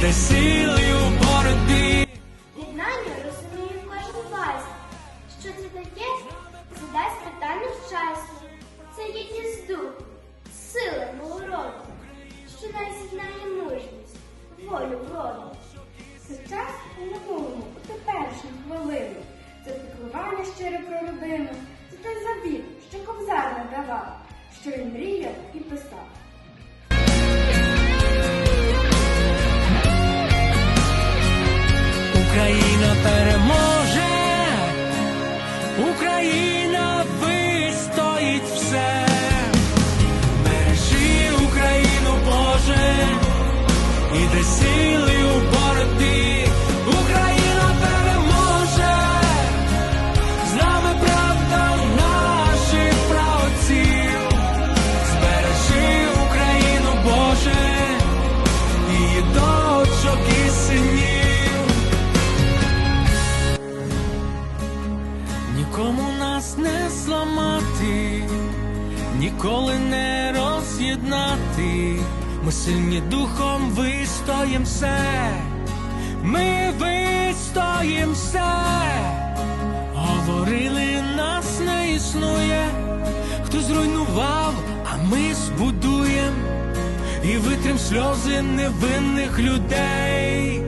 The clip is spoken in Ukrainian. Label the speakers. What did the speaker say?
Speaker 1: дай сили у боротьбі.
Speaker 2: Єднання розуміє кожен вас. Що це таке? Задасть питання в часі. Це єдність духу, сила мого що нас з'єднає мужність, волю вроду.
Speaker 3: Це час у минулому, у теперішню хвилину. Це піклування щире про родину, це той завіт, що кобзар надавав, що і мріяв і
Speaker 1: Україна переможе, Україна вистоїть все, зламати, ніколи не роз'єднати. Ми сильні духом вистоїм все, ми вистоїм все. Говорили, нас не існує, хто зруйнував, а ми збудуєм і витрим сльози невинних людей.